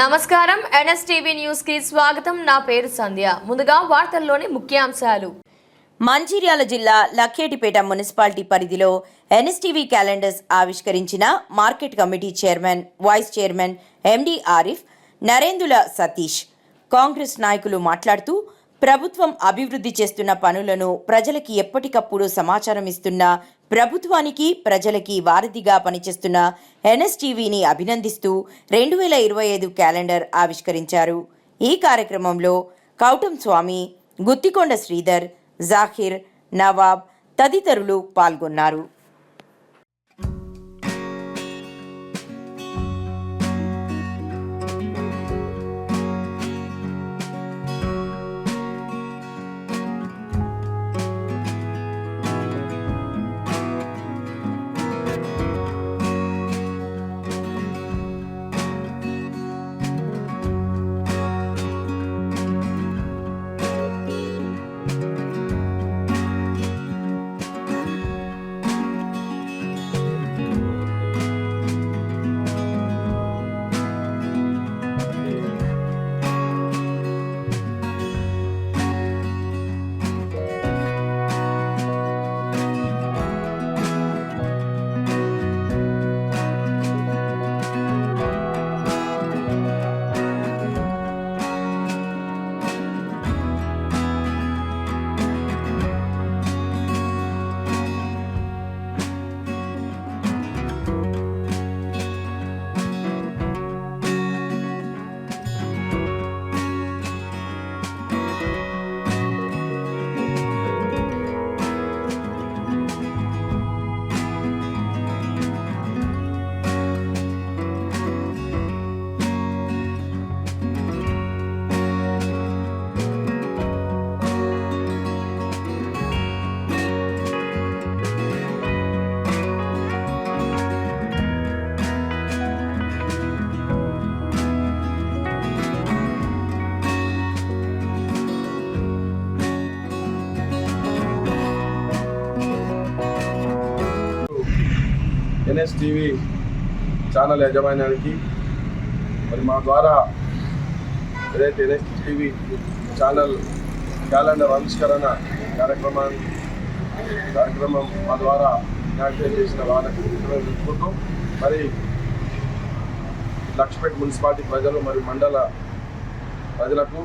నమస్కారం. ఎన్ఎస్టీవీ న్యూస్కి స్వాగతం. నా పేరు సంధ్య. ముందుగా వార్తల్లోని ముఖ్యాంశాలు. మంచిర్యాల జిల్లా లక్కేటిపేట మున్సిపాలిటీ పరిధిలో ఎన్ఎస్టీవీ క్యాలెండర్స్ ఆవిష్కరించిన market committee chairman vice chairman MD Arif Narendula Satish. Congress నాయకులు మాట్లాడుతూ ప్రభుత్వం అభివృద్ధి చేస్తున్న పనులను ప్రజలకి ఎప్పటికప్పుడు సమాచారం ఇస్తున్న ప్రభుత్వానికి ప్రజలకి వారధిగా పనిచేస్తున్న ఎన్ఎస్టీవీని అభినందిస్తూ రెండు వేల ఇరవై ఐదు క్యాలెండర్ ఆవిష్కరించారు. ఈ కార్యక్రమంలో కౌటం స్వామి గుత్తికొండ శ్రీధర్ జాహిర్ నవాబ్ తదితరులు పాల్గొన్నారు. ఎన్ఎస్ టీవీ ఛానల్ యాజమాన్యానికి మరి మా ద్వారా ఏదైతే ఎన్ఎస్ టీవీ ఛానల్ క్యాలెండర్ ఆవిష్కరణ కార్యక్రమాన్ని కార్యక్రమం మా ద్వారా ఇనాగ్రేట్ చేసిన వాళ్ళకి తెలుసుకుంటూ మరి లక్ష్మీపేట మున్సిపాలిటీ ప్రజలు మరి మండల ప్రజలకు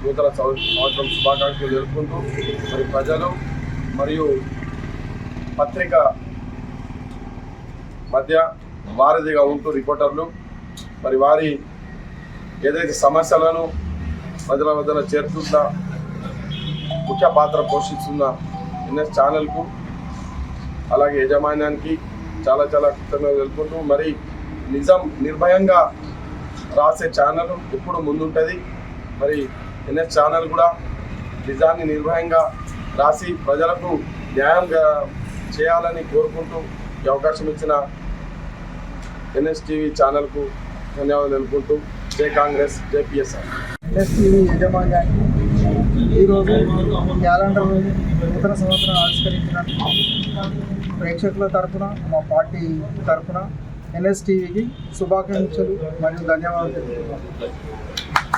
నూతన సంవత్సరం శుభాకాంక్షలు తెలుపుకుంటూ మరి ప్రజలు మరియు పత్రిక మధ్య వారధిగా ఉంటూ రిపోర్టర్లు మరి వారి ఏదైతే సమస్యలను ప్రజల వద్దన చేరుతున్న ముఖ్య పాత్ర పోషిస్తున్న ఎన్ఎస్ ఛానల్కు అలాగే యాజమాన్యానికి చాలా చాలా కృతజ్ఞతలు తెలుపుకుంటూ మరి నిజం నిర్భయంగా రాసే ఛానల్ ఎప్పుడు ముందుంటుంది మరి ఎన్ఎస్ ఛానల్ కూడా నిజాన్ని నిర్భయంగా రాసి ప్రజలకు న్యాయం చేయాలని కోరుకుంటూ ఈ అవకాశం ఇచ్చిన ఎన్ఎస్టీవీ ఛానల్కు ధన్యవాదాలు తెలుపుకుంటూ జై కాంగ్రెస్ జై పిఎస్ఆర్. ఎస్టీవీ యజమాన్యానికి ఈరోజు క్యాలెండర్ నూతన సంవత్సరం ఆవిష్కరించిన ప్రేక్షకుల తరపున మా పార్టీ తరపున ఎన్ఎస్టీవీకి శుభాకాంక్షలు మరియు ధన్యవాదాలు తెలుపుతున్నాను